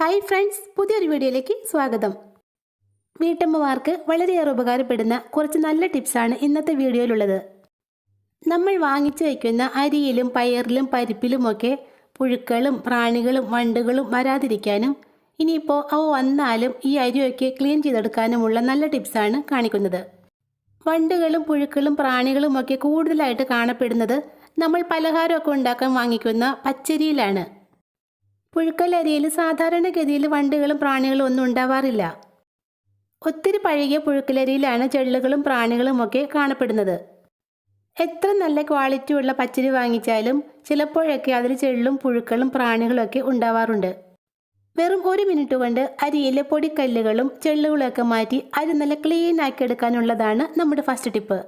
Hi friends പുതിയൊരു വീഡിയോയിലേക്ക് സ്വാഗതം. വീട്ടമ്മമാർക്ക് വളരെയേറെ ഉപകാരപ്പെടുന്ന കുറച്ച് നല്ല ടിപ്സാണ് ഇന്നത്തെ വീഡിയോയിലുള്ളത്. നമ്മൾ വാങ്ങിച്ചു വയ്ക്കുന്ന അരിയിലും പയറിലും പരിപ്പിലുമൊക്കെ പുഴുക്കളും പ്രാണികളും വണ്ടുകളും വരാതിരിക്കാനും ഇനിയിപ്പോൾ അവ വന്നാലും ഈ അരിയൊക്കെ ക്ലീൻ ചെയ്തെടുക്കാനുമുള്ള നല്ല ടിപ്സാണ് കാണിക്കുന്നത്. വണ്ടുകളും പുഴുക്കളും പ്രാണികളും ഒക്കെ കൂടുതലായിട്ട് കാണപ്പെടുന്നത് നമ്മൾ പലഹാരമൊക്കെ ഉണ്ടാക്കാൻ വാങ്ങിക്കുന്ന പച്ചരിയിലാണ്. പുഴുക്കലരിയിൽ സാധാരണഗതിയിൽ വണ്ടുകളും പ്രാണികളും ഒന്നും ഉണ്ടാവാറില്ല. ഒത്തിരി പഴകിയ പുഴുക്കലരിയിലാണ് ചെള്ളുകളും പ്രാണികളും ഒക്കെ കാണപ്പെടുന്നത്. എത്ര നല്ല ക്വാളിറ്റി ഉള്ള പച്ചരി വാങ്ങിച്ചാലും ചിലപ്പോഴൊക്കെ അതിൽ ചെള്ളും പുഴുക്കളും പ്രാണികളും ഒക്കെ ഉണ്ടാവാറുണ്ട്. വെറും ഒരു മിനിറ്റ് കൊണ്ട് അരിയിലെ പൊടിക്കല്ലുകളും ചെള്ളുകളൊക്കെ മാറ്റി അരി നല്ല ക്ലീൻ ആക്കി എടുക്കാനുള്ളതാണ് നമ്മുടെ ഫസ്റ്റ് ടിപ്പ്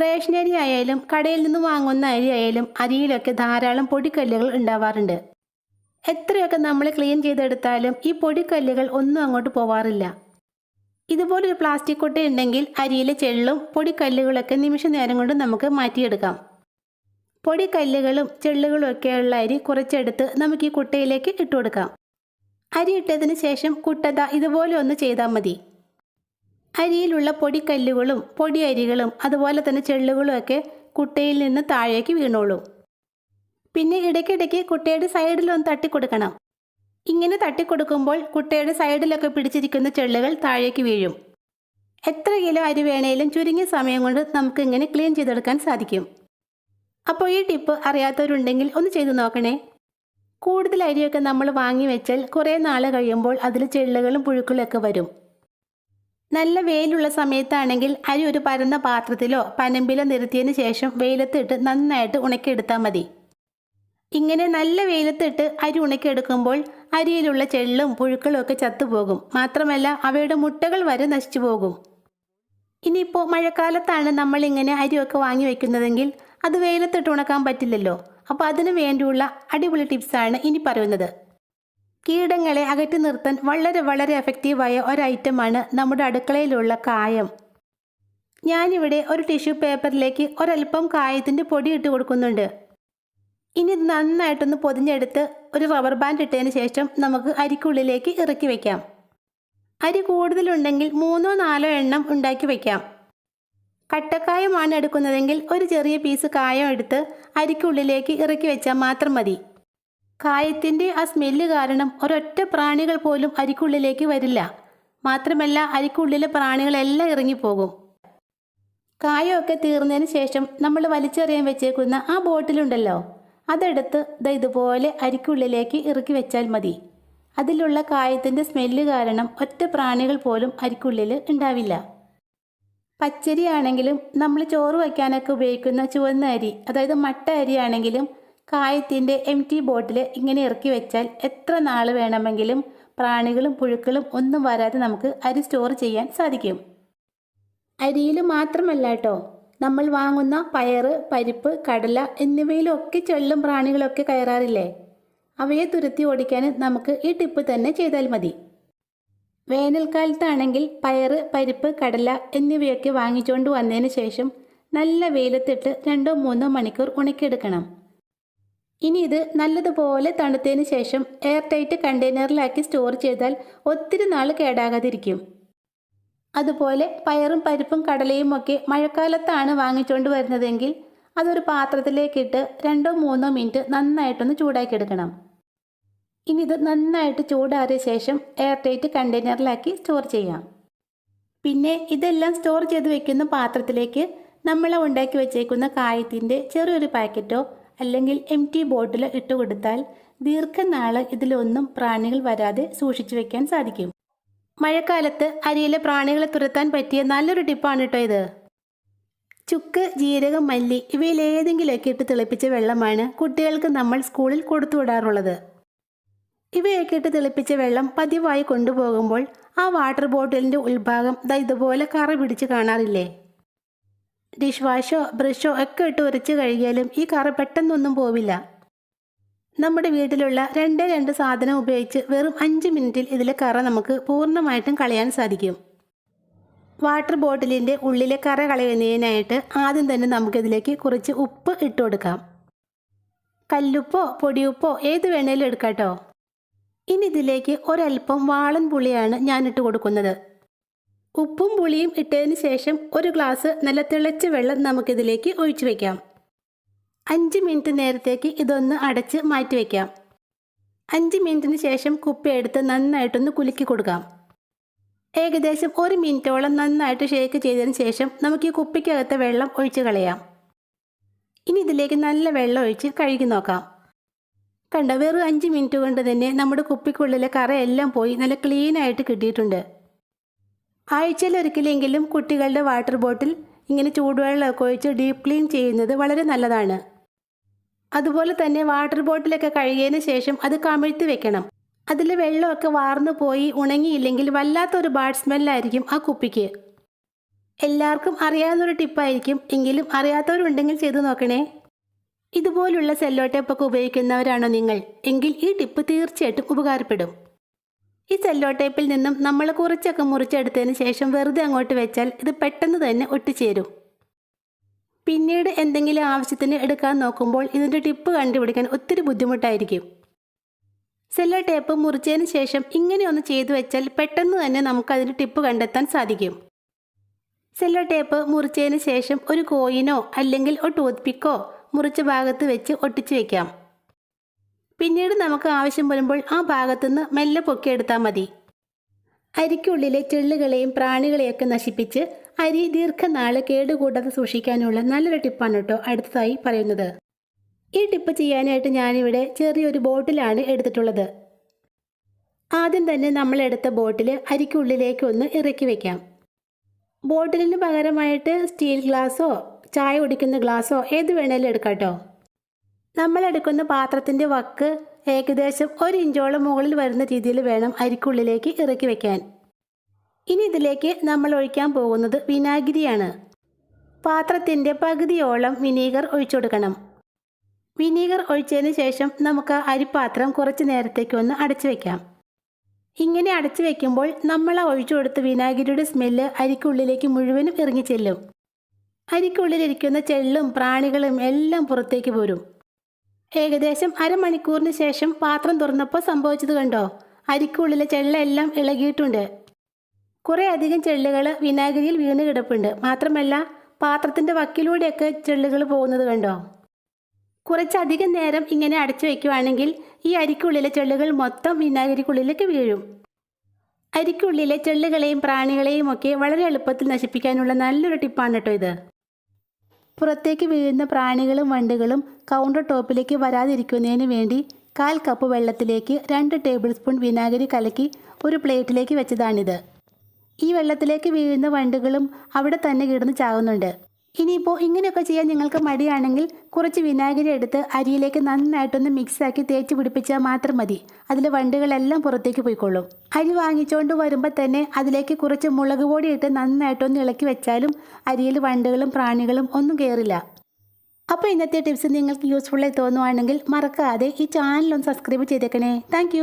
റേഷൻ അരി ആയാലും കടയിൽ നിന്ന് വാങ്ങുന്ന അരി ആയാലും അരിയിലൊക്കെ ധാരാളം പൊടിക്കല്ലുകൾ ഉണ്ടാവാറുണ്ട്. എത്രയൊക്കെ നമ്മൾ ക്ലീൻ ചെയ്തെടുത്താലും ഈ പൊടിക്കല്ലുകൾ ഒന്നും അങ്ങോട്ട് പോവാറില്ല. ഇതുപോലൊരു പ്ലാസ്റ്റിക് കൊട്ട ഉണ്ടെങ്കിൽ അരിയിലെ ചെള്ളും പൊടിക്കല്ലുകളൊക്കെ നിമിഷ നേരം കൊണ്ട് നമുക്ക് മാറ്റിയെടുക്കാം. പൊടിക്കല്ലുകളും ചെള്ളുകളും ഒക്കെയുള്ള അരി കുറച്ചെടുത്ത് നമുക്ക് ഈ കുട്ടയിലേക്ക് ഇട്ടുകൊടുക്കാം അരി ഇട്ടതിന് ശേഷം കുട്ടത ഇതുപോലെ ഒന്ന് ചെയ്താൽ മതി. അരിയിലുള്ള പൊടിക്കല്ലുകളും പൊടി അരികളും അതുപോലെ തന്നെ ചെള്ളുകളും ഒക്കെ കുട്ടയിൽ നിന്ന് താഴേക്ക് വീണോളും. പിന്നെ ഇടയ്ക്കിടയ്ക്ക് കുട്ടിയുടെ സൈഡിലൊന്ന് തട്ടിക്കൊടുക്കണം. ഇങ്ങനെ തട്ടിക്കൊടുക്കുമ്പോൾ കുട്ടിയുടെ സൈഡിലൊക്കെ പിടിച്ചിരിക്കുന്ന ചെള്ളുകൾ താഴേക്ക് വീഴും. എത്ര കിലോ അരി വേണേലും ചുരുങ്ങിയ സമയം കൊണ്ട് നമുക്ക് ഇങ്ങനെ ക്ലീൻ ചെയ്തെടുക്കാൻ സാധിക്കും. അപ്പോൾ ഈ ടിപ്പ് അറിയാത്തവരുണ്ടെങ്കിൽ ഒന്ന് ചെയ്തു നോക്കണേ. കൂടുതൽ അരിയൊക്കെ നമ്മൾ വാങ്ങി വെച്ചാൽ കുറേ നാൾ കഴിയുമ്പോൾ അതിൽ ചെള്ളുകളും പുഴുക്കളൊക്കെ വരും. നല്ല വെയിലുള്ള സമയത്താണെങ്കിൽ അരി ഒരു പരന്ന പാത്രത്തിലോ പനമ്പിലോ നിർത്തിയതിന് ശേഷം വെയിലത്തിട്ട് നന്നായിട്ട് ഉണക്കിയെടുത്താൽ മതി. ഇങ്ങനെ നല്ല വെയിലത്തിട്ട് അരി ഉണക്കിയെടുക്കുമ്പോൾ അരിയിലുള്ള ചെള്ളും പുഴുക്കളും ഒക്കെ ചത്തുപോകും. മാത്രമല്ല അവയുടെ മുട്ടകൾ വരെ നശിച്ചു പോകും ഇനിയിപ്പോൾ മഴക്കാലത്താണ് നമ്മൾ ഇങ്ങനെ അരിയൊക്കെ വാങ്ങി വെക്കുന്നതെങ്കിൽ അത് വെയിലത്തിട്ട് ഉണക്കാൻ പറ്റില്ലല്ലോ. അപ്പോൾ അതിനു വേണ്ടിയുള്ള അടിപൊളി ടിപ്സാണ് ഇനി പറയുന്നത്. കീടങ്ങളെ അകറ്റി നിർത്താൻ വളരെ വളരെ എഫക്റ്റീവായ ഒരു ഐറ്റമാണ് നമ്മുടെ അടുക്കളയിലുള്ള കായം. ഞാനിവിടെ ഒരു ടിഷ്യൂ പേപ്പറിലേക്ക് ഒരല്പം കായത്തിന്റെ പൊടി ഇട്ട് കൊടുക്കുന്നുണ്ട്. ഇനി ഇത് നന്നായിട്ടൊന്ന് പൊതിഞ്ഞെടുത്ത് ഒരു റബ്ബർ ബാൻഡ് ഇട്ടതിന് ശേഷം നമുക്ക് അരിക്കുള്ളിലേക്ക് ഇറക്കി വയ്ക്കാം അരി കൂടുതലുണ്ടെങ്കിൽ മൂന്നോ നാലോ എണ്ണം ഉണ്ടാക്കി വയ്ക്കാം കട്ടക്കായമാണ് എടുക്കുന്നതെങ്കിൽ ഒരു ചെറിയ പീസ് കായം എടുത്ത് അരിക്കുള്ളിലേക്ക് ഇറക്കി വെച്ചാൽ മാത്രം മതി. കായത്തിന്റെ ആ സ്മെല്ല് കാരണം ഒരൊറ്റ പ്രാണികൾ പോലും അരിക്കുള്ളിലേക്ക് വരില്ല. മാത്രമല്ല അരിക്കുള്ളിലെ പ്രാണികളെല്ലാം ഇറങ്ങിപ്പോകും. കായമൊക്കെ തീർന്നതിന് ശേഷം നമ്മൾ വലിച്ചെറിയാൻ വെച്ചേക്കുന്ന ആ ബോട്ടിലുണ്ടല്ലോ അതെടുത്ത് ദ ഇതുപോലെ അരിക്കുള്ളിലേക്ക് ഇറക്കി വെച്ചാൽ മതി. അതിലുള്ള കായത്തിന്റെ സ്മെല്ല് കാരണം ഒറ്റ പ്രാണികൾ പോലും അരിക്കുള്ളിൽ ഉണ്ടാവില്ല. പച്ചരി ആണെങ്കിലും നമ്മൾ ചോറ് വയ്ക്കാനൊക്കെ ഉപയോഗിക്കുന്ന ചുവന്ന അരി അതായത് മട്ട അരി ആണെങ്കിലും കായത്തിന്റെ എം ടി ബോട്ടിൽ ഇങ്ങനെ ഇറക്കി വെച്ചാൽ എത്ര നാൾ വേണമെങ്കിലും പ്രാണികളും പുഴുക്കളും ഒന്നും വരാതെ നമുക്ക് അരി സ്റ്റോർ ചെയ്യാൻ സാധിക്കും. അരിയിൽ മാത്രമല്ല കേട്ടോ നമ്മൾ വാങ്ങുന്ന പയർ പരിപ്പ് കടല എന്നിവയിലൊക്കെ ചെള്ളും പ്രാണികളൊക്കെ കയറാറില്ലേ? അവയെ തുരത്തി ഓടിക്കാൻ നമുക്ക് ഈ ടിപ്പ് തന്നെ ചെയ്താൽ മതി. വേനൽക്കാലത്താണെങ്കിൽ പയർ പരിപ്പ് കടല എന്നിവയൊക്കെ വാങ്ങിച്ചുകൊണ്ട് വന്നതിന് ശേഷം നല്ല വെയിലത്തിട്ട് രണ്ടോ മൂന്നോ മണിക്കൂർ ഉണക്കിയെടുക്കണം. ഇനി ഇത് നല്ലതുപോലെ തണുത്തതിന് ശേഷം എയർ ടൈറ്റ് കണ്ടെയ്നറിലാക്കി സ്റ്റോർ ചെയ്താൽ ഒത്തിരി നാൾ കേടാകാതിരിക്കും. അതുപോലെ പയറും പരിപ്പും കടലയും ഒക്കെ മഴക്കാലത്താണ് വാങ്ങിച്ചുകൊണ്ട് വരുന്നതെങ്കിൽ അതൊരു പാത്രത്തിലേക്കിട്ട് രണ്ടോ മൂന്നോ മിനിറ്റ് നന്നായിട്ടൊന്ന് ചൂടാക്കിയെടുക്കണം ഇനി ഇത് നന്നായിട്ട് ചൂടാറിയ ശേഷം എയർ ടൈറ്റ് കണ്ടെയ്നറിലാക്കി സ്റ്റോർ ചെയ്യാം. പിന്നെ ഇതെല്ലാം സ്റ്റോർ ചെയ്ത് വെക്കുന്ന പാത്രത്തിലേക്ക് നമ്മൾ ഉണ്ടാക്കി വെച്ചേക്കുന്ന കായത്തിന്റെ ചെറിയൊരു പാക്കറ്റോ അല്ലെങ്കിൽ എം ടി ബോട്ടിലോ ഇട്ട് കൊടുത്താൽ ദീർഘനാൾ ഇതിലൊന്നും പ്രാണികൾ വരാതെ സൂക്ഷിച്ചു വെക്കാൻ സാധിക്കും. മഴക്കാലത്ത് അരിയിലെ പ്രാണികളെ തുരത്താൻ പറ്റിയ നല്ലൊരു ടിപ്പാണ് കേട്ടോ ഇത്. ചുക്ക് ജീരകം മല്ലി ഇവയിൽ ഏതെങ്കിലുമൊക്കെ ഇട്ട് തിളപ്പിച്ച വെള്ളമാണ് കുട്ടികൾക്ക് നമ്മൾ സ്കൂളിൽ കൊടുത്തു വിടാറുള്ളത്. ഇവയൊക്കെ ഇട്ട് തിളപ്പിച്ച വെള്ളം പതിവായി കൊണ്ടുപോകുമ്പോൾ ആ വാട്ടർ ബോട്ടിലിന്റെ ഉൾഭാഗം ദാ ഇതുപോലെ കറ പിടിച്ച് കാണാറില്ലേ? ഡിഷ് വാഷോ ബ്രഷോ ഒക്കെ ഇട്ട് ഉരച്ച് കഴുകിയാലും ഈ കറ പെട്ടെന്നൊന്നും പോവില്ല. നമ്മുടെ വീട്ടിലുള്ള രണ്ടേ രണ്ട് സാധനം ഉപയോഗിച്ച് വെറും അഞ്ച് മിനിറ്റിൽ ഇതിലെ കറ നമുക്ക് പൂർണമായിട്ടും കളയാൻ സാധിക്കും. വാട്ടർ ബോട്ടിലിന്റെ ഉള്ളിലെ കറ കളയുന്നതിനായിട്ട് ആദ്യം തന്നെ നമുക്കിതിലേക്ക് കുറച്ച് ഉപ്പ് ഇട്ട് കൊടുക്കാം. കല്ലുപ്പോ പൊടിയുപ്പോ ഏത് വേണേലും എടുക്കാം കേട്ടോ ഇനി ഇതിലേക്ക് ഒരല്പം വാളൻ പുളിയാണ് ഞാൻ ഇട്ട് കൊടുക്കുന്നത്. ഉപ്പും പുളിയും ഇട്ടതിന് ശേഷം ഒരു ഗ്ലാസ് നല്ല തിളച്ച വെള്ളം നമുക്കിതിലേക്ക് ഒഴിച്ചു വയ്ക്കാം അഞ്ച് മിനിറ്റ് നേരത്തേക്ക് ഇതൊന്ന് അടച്ച് മാറ്റി വയ്ക്കാം അഞ്ച് മിനിറ്റിന് ശേഷം കുപ്പി എടുത്ത് നന്നായിട്ടൊന്ന് കുലുക്കി കൊടുക്കാം. ഏകദേശം ഒരു മിനിറ്റോളം നന്നായിട്ട് ഷേക്ക് ചെയ്തതിന് ശേഷം നമുക്ക് ഈ കുപ്പിക്കകത്തെ വെള്ളം ഒഴിച്ച് കളയാം. ഇനി ഇതിലേക്ക് നല്ല വെള്ളം ഒഴിച്ച് കഴുകി നോക്കാം. കണ്ട വെറും അഞ്ച് മിനിറ്റ് കൊണ്ട് തന്നെ നമ്മുടെ കുപ്പിക്കുള്ളിലെ കറയെല്ലാം പോയി നല്ല ക്ലീൻ ആയിട്ട് കിട്ടിയിട്ടുണ്ട്. ആഴ്ചയിൽ ഒരിക്കലെങ്കിലും കുട്ടികളുടെ വാട്ടർ ബോട്ടിൽ ഇങ്ങനെ ചൂടുവെള്ളമൊക്കെ ഒഴിച്ച് ഡീപ്പ് ക്ലീൻ ചെയ്യുന്നത് വളരെ നല്ലതാണ്. അതുപോലെ തന്നെ വാട്ടർ ബോട്ടിലൊക്കെ കഴുകിയതിന് ശേഷം അത് കമിഴ്ത്തി വെക്കണം. അതിൽ വെള്ളമൊക്കെ വാർന്നു പോയി ഉണങ്ങിയില്ലെങ്കിൽ വല്ലാത്തൊരു ബാഡ് സ്മെല്ലായിരിക്കും ആ കുപ്പിക്ക്. എല്ലാവർക്കും അറിയാവുന്നൊരു ടിപ്പായിരിക്കും എങ്കിലും അറിയാത്തവരുണ്ടെങ്കിൽ ചെയ്തു നോക്കണേ. ഇതുപോലുള്ള സെല്ലോ ടേപ്പൊക്കെ ഉപയോഗിക്കുന്നവരാണോ നിങ്ങൾ? എങ്കിൽ ഈ ടിപ്പ് തീർച്ചയായിട്ടും ഉപകാരപ്പെടും. ഈ സെല്ലോ ടേപ്പിൽ നിന്നും നമ്മൾ കുറച്ചൊക്കെ മുറിച്ചെടുത്തതിന് ശേഷം വെറുതെ അങ്ങോട്ട് വെച്ചാൽ ഇത് പെട്ടെന്ന് തന്നെ ഒട്ടിച്ചേരും. പിന്നീട് എന്തെങ്കിലും ആവശ്യത്തിന് എടുക്കാൻ നോക്കുമ്പോൾ ഇതിന്റെ ടിപ്പ് കണ്ടുപിടിക്കാൻ ഒത്തിരി ബുദ്ധിമുട്ടായിരിക്കും. സെല്ലോ ടേപ്പ് മുറിച്ചതിന് ശേഷം ഇങ്ങനെ ഒന്ന് ചെയ്തു വെച്ചാൽ പെട്ടെന്ന് തന്നെ നമുക്ക് അതിന്റെ ടിപ്പ് കണ്ടെത്താൻ സാധിക്കും. സെല്ലോ ടേപ്പ് മുറിച്ചതിന് ശേഷം ഒരു കോയിനോ അല്ലെങ്കിൽ ഒരു ടൂത്ത് പിക്കോ മുറിച്ച ഭാഗത്ത് വെച്ച് ഒട്ടിച്ചു വെക്കാം. പിന്നീട് നമുക്ക് ആവശ്യം വരുമ്പോൾ ആ ഭാഗത്തുനിന്ന് മെല്ലെ പൊക്കിയെടുത്താൽ മതി. അരിക്കുള്ളിലെ ചെള്ളുകളെയും പ്രാണികളെയൊക്കെ നശിപ്പിച്ച് അരി ദീർഘനാൾ കേടുകൂടാതെ സൂക്ഷിക്കാനുള്ള നല്ലൊരു ടിപ്പാണ് കേട്ടോ അടുത്തതായി പറയുന്നത്. ഈ ടിപ്പ് ചെയ്യാനായിട്ട് ഞാനിവിടെ ചെറിയൊരു ബോട്ടിലാണ് എടുത്തിട്ടുള്ളത്. ആദ്യം തന്നെ നമ്മൾ എടുത്ത ബോട്ടിൽ അരിക്കുള്ളിലേക്ക് ഒന്ന് ഇറക്കി വെക്കാം. ബോട്ടിലിന് പകരമായിട്ട് സ്റ്റീൽ ഗ്ലാസ്സോ ചായ കുടിക്കുന്ന ഗ്ലാസ്സോ ഏത് വേണേലും എടുക്കാം കേട്ടോ. നമ്മൾ എടുക്കുന്ന പാത്രത്തിന്റെ വക്ക് ഏകദേശം ഒരു ഇഞ്ചോളം മുകളിൽ വരുന്ന രീതിയിൽ വേണം അരിക്കുള്ളിലേക്ക് ഇറക്കി വയ്ക്കാൻ ഇനി ഇതിലേക്ക് നമ്മൾ ഒഴിക്കാൻ പോകുന്നത് വിനാഗിരിയാണ്. പാത്രത്തിന്റെ പകുതിയോളം വിനീഗർ ഒഴിച്ചു കൊടുക്കണം. വിനീഗർ ഒഴിച്ചതിന് ശേഷം നമുക്ക് അരിപ്പാത്രം കുറച്ച് നേരത്തേക്ക് ഒന്ന് അടച്ചു വയ്ക്കാം ഇങ്ങനെ അടച്ചു വയ്ക്കുമ്പോൾ നമ്മൾ ഒഴിച്ചു കൊടുത്ത വിനാഗിരിയുടെ സ്മെല്ല് അരിക്കുള്ളിലേക്ക് മുഴുവനും ഇറങ്ങിച്ചെല്ലും. അരിക്കുള്ളിലിരിക്കുന്ന ചെള്ളും പ്രാണികളും എല്ലാം പുറത്തേക്ക് പോരും. ഏകദേശം അരമണിക്കൂറിന് ശേഷം പാത്രം തുറന്നപ്പോൾ സംഭവിച്ചത് കണ്ടോ? അരിക്കുള്ളിലെ ചെള്ളെല്ലാം ഇളകിയിട്ടുണ്ട്. കുറേ അധികം ചെള്ളുകൾ വിനാഗിരിയിൽ വീണ് കിടപ്പുണ്ട്. മാത്രമല്ല പാത്രത്തിന്റെ വക്കിലൂടെയൊക്കെ ചെള്ളുകൾ പോകുന്നത് കണ്ടോ? കുറച്ചധികം നേരം ഇങ്ങനെ അടച്ചു വയ്ക്കുവാണെങ്കിൽ ഈ അരിക്കുള്ളിലെ ചെള്ളുകൾ മൊത്തം വിനാഗിരിക്കുള്ളിലേക്ക് വീഴും. അരിക്കുള്ളിലെ ചെള്ളുകളെയും പ്രാണികളെയും ഒക്കെ വളരെ എളുപ്പത്തിൽ നശിപ്പിക്കാനുള്ള നല്ലൊരു ടിപ്പാണ് കേട്ടോ ഇത്. പുറത്തേക്ക് വീഴുന്ന പ്രാണികളും വണ്ടുകളും കൗണ്ടർ ടോപ്പിലേക്ക് വരാതിരിക്കുന്നതിന് വേണ്ടി കാൽ കപ്പ് വെള്ളത്തിലേക്ക് രണ്ട് ടേബിൾ സ്പൂൺ വിനാഗിരി കലക്കി ഒരു പ്ലേറ്റിലേക്ക് വെച്ചതാണിത്. ഈ വെള്ളത്തിലേക്ക് വീഴുന്ന വണ്ടുകളും അവിടെ തന്നെ കിടന്ന് ചാകുന്നുണ്ട് ഇനിയിപ്പോൾ ഇങ്ങനെയൊക്കെ ചെയ്യാൻ നിങ്ങൾക്ക് മടിയാണെങ്കിൽ കുറച്ച് വിനാഗിരി എടുത്ത് അരിയിലേക്ക് നന്നായിട്ടൊന്ന് മിക്സാക്കി തേച്ച് പിടിപ്പിച്ചാൽ മാത്രം മതി. അതിലെ വണ്ടുകളെല്ലാം പുറത്തേക്ക് പോയിക്കൊള്ളും. അരി വാങ്ങിച്ചുകൊണ്ട് വരുമ്പോൾ തന്നെ അതിലേക്ക് കുറച്ച് മുളക് പൊടി ഇട്ട് നന്നായിട്ടൊന്ന് ഇളക്കി വെച്ചാലും അരിയിൽ വണ്ടുകളും പ്രാണികളും ഒന്നും കയറില്ല അപ്പോൾ ഇന്നത്തെ ടിപ്സ് നിങ്ങൾക്ക് യൂസ്ഫുള്ളായി തോന്നുവാണെങ്കിൽ മറക്കാതെ ഈ ചാനലൊന്ന് സബ്സ്ക്രൈബ് ചെയ്തേക്കണേ. താങ്ക്